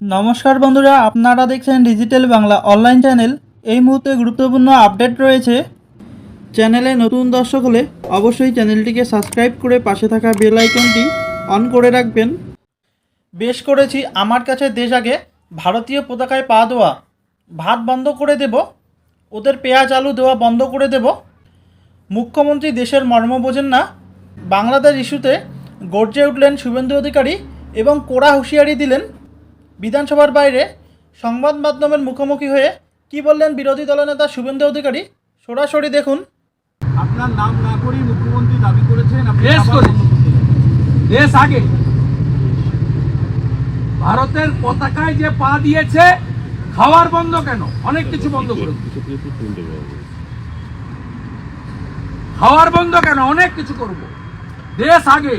নমস্কার বন্ধুরা, আপনারা দেখছেন ডিজিটাল বাংলা অনলাইন চ্যানেল এই মুহূর্তে গুরুত্বপূর্ণ আপডেট রয়েছে। চ্যানেলে নতুন দর্শক হলে অবশ্যই চ্যানেলটিকে সাবস্ক্রাইব করে পাশে থাকা বেল আইকনটি অন করে রাখবেন। বেশ করেছি, আমার কাছে দেশ আগে ভারতীয় পতাকায় পা দেওয়া। ভাত বন্ধ করে দেব, ওদের পেঁয়াজ আলু দেওয়া বন্ধ করে দেব। মুখ্যমন্ত্রী দেশের মর্ম বোঝেন না। বাংলাদেশ ইস্যুতে গর্জে উঠলেন শুভেন্দু অধিকারী এবং কোড়া হুঁশিয়ারি দিলেন। বিধানসভার বাইরে সংবাদ মাধ্যমের মুখোমুখি হয়ে কি বললেন বিরোধী দলনেতা শুভেন্দু অধিকারী? সরাসরি দেখুন। আপনার নাম না করেই মুখ্যমন্ত্রী দাবি করেছেন। দেশ আগে। ভারতের পতাকায় যে পা দিয়েছে খাওয়ার বন্ধ কেন? অনেক কিছু বন্ধ করে খাওয়ার বন্ধ কেন? অনেক কিছু করব। দেশ আগে।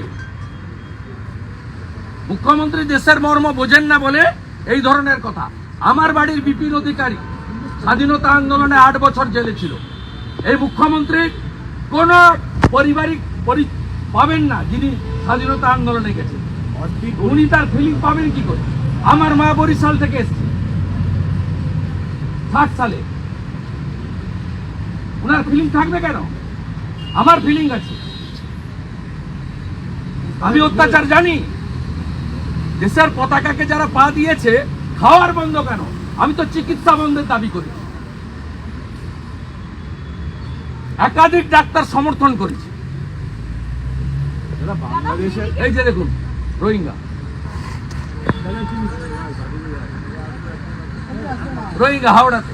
মুখ্যমন্ত্রী দেশের মর্ম বোঝেন না বলে এই ধরনের কথা। আমার বাড়ির বিপিন অধিকারী স্বাধীনতা আন্দোলনে আট বছর জেলে ছিল। এই মুখ্যমন্ত্রী কোন পারিবারিক পরি- পাবেন না যিনি স্বাধীনতা আন্দোলনে গেছেন। উনি তার ফিলিং পাবেন কি করে? আমার মা বরিশাল থেকে এসছে। ষাট সালে। ওনার ফিলিং থাকবে কেন? আমার ফিলিং আছে। আমি অত্যাচার জানি। দেশের পতাকাকে যারা পা দিয়েছে, খাওয়ার বন্ধ কেন? আমি তো চিকিৎসা বন্ধের দাবি করি। একাধিক ডাক্তার সমর্থন করেছে। এই যে দেখুন, রোহিঙ্গা। রোহিঙ্গা, হাওড়াতে।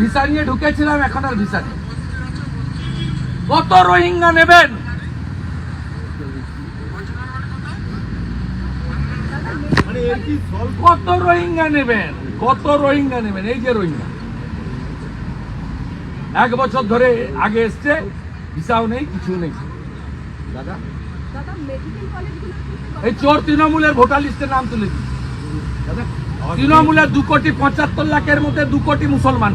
ভিসা নিয়ে ঢুকেছিলাম, এখন আর ভিসা নেই। কত রোহিঙ্গা নেবেন মানে এর কি সলভ কত রোহিঙ্গা নেবেন? কত রোহিঙ্গা নেবেন? এই যে রোহিঙ্গা। এক বছর ধরে আগে এসছে ভিসাও নেই কিছু নেই। দাদা? এই চোর তৃণমূলের ভোটার লিস্টে নাম তুলে দাদা তৃণমূলের দু কোটি পঁচাত্তর লাখের মধ্যে দু কোটি মুসলমান।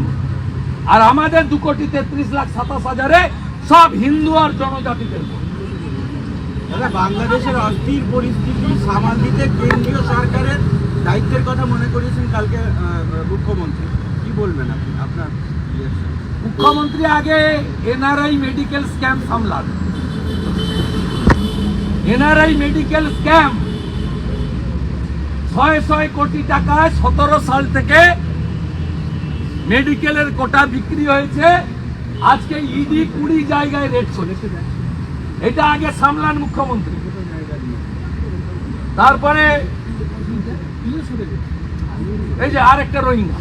আর আমাদের দু কোটি তেত্রিশ লাখ সাতাশ হাজারে সব হিন্দু আর জনজাতিদের বাংলাদেশের অস্থির পরিস্থিতি সামাল দিতে কেন্দ্রীয় সরকারের দায়িত্বের কথা মনে করিয়েছেন কালকে মুখ্যমন্ত্রী। কি বলবেন আপনি? আপনার মুখ্যমন্ত্রী আগে এনআরআই মেডিকেল স্ক্যাম সামলান। এনআরআই মেডিকেল স্ক্যাম ছয় ছয় কোটি টাকায় সতেরো সাল থেকে মেডিকেলের কোটা বিক্রি হয়েছে। আজকে ইডি কুড়ি জায়গায় রেট চলেছে। এটা আগে সামলান মুখ্যমন্ত্রী। তারপরে এই যে আর একটা রোহিঙ্গা।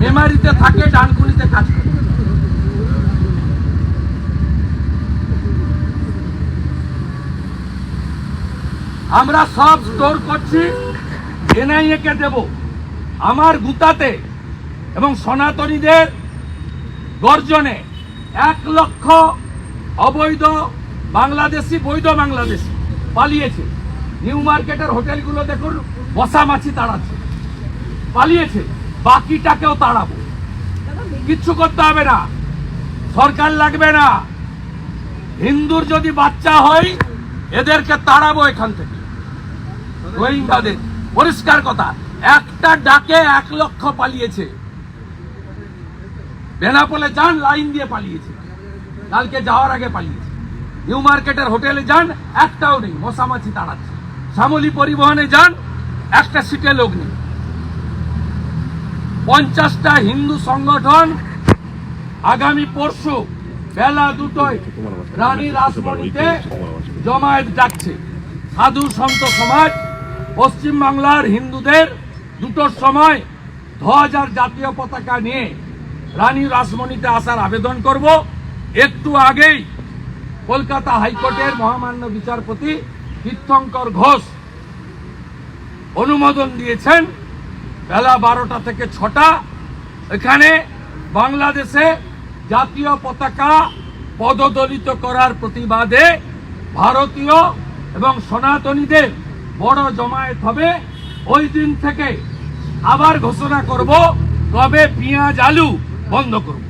মেমারিতে থাকে, ডানকুনিতে কাজ করে। আমরা সব স্টোর করছি, এনআইএ কে দেব। আমার গুতাতে এবং সনাতনীদের গর্জনে এক লক্ষ অবৈধ বাংলাদেশি, বৈধ বাংলাদেশি পালিয়েছে। নিউ মার্কেটের হোটেলগুলো দেখুন, বসা মাছি তাড়াচ্ছে। পালিয়েছে, বাকিটাকেও তাড়াবো। কিচ্ছু করতে হবে না। সরকার লাগবে না। হিন্দুর যদি বাচ্চা হয়, এদেরকে তাড়াবো এখান থেকে। রোহিঙ্গাদের। পরিষ্কার কথা, একটা ডাকে এক লক্ষ পালিয়েছে। বেনাপোলে যান, লাইন দিয়ে পালিয়েছে। কালকে যাওয়ার আগে পালিয়েছে। নিউ মার্কেটের হোটেলে যান, একটাও নেই, মশামাছি তাড়াচ্ছে। শ্যামলী পরিবহনে যান, একটা সিটে লোক নেই। পঞ্চাশটা হিন্দু সংগঠন আগামী পরশু বেলা দুটোয় রানী রাসমণিতে জমায়েত ডাকছে। সাধু সন্ত সমাজ পশ্চিম বাংলার হিন্দুদের দুটোর সময় ধ্বজ আর জাতীয় পতাকা নিয়ে রানী রাসমণিতে আসার আবেদন করব। একটু আগেই কলকাতা হাইকোর্টের মহামান্য বিচারপতি তীর্থঙ্কর ঘোষ অনুমোদন দিয়েছেন। বেলা বারোটা থেকে ছটা। এখানে বাংলাদেশে জাতীয় পতাকা পদদলিত করার প্রতিবাদে ভারতীয় এবং সনাতনীদের বড় জমায়েত হবে। ওই দিন থেকে আবার ঘোষণা করব কবে পেঁয়াজ আলু বন্ধ করব।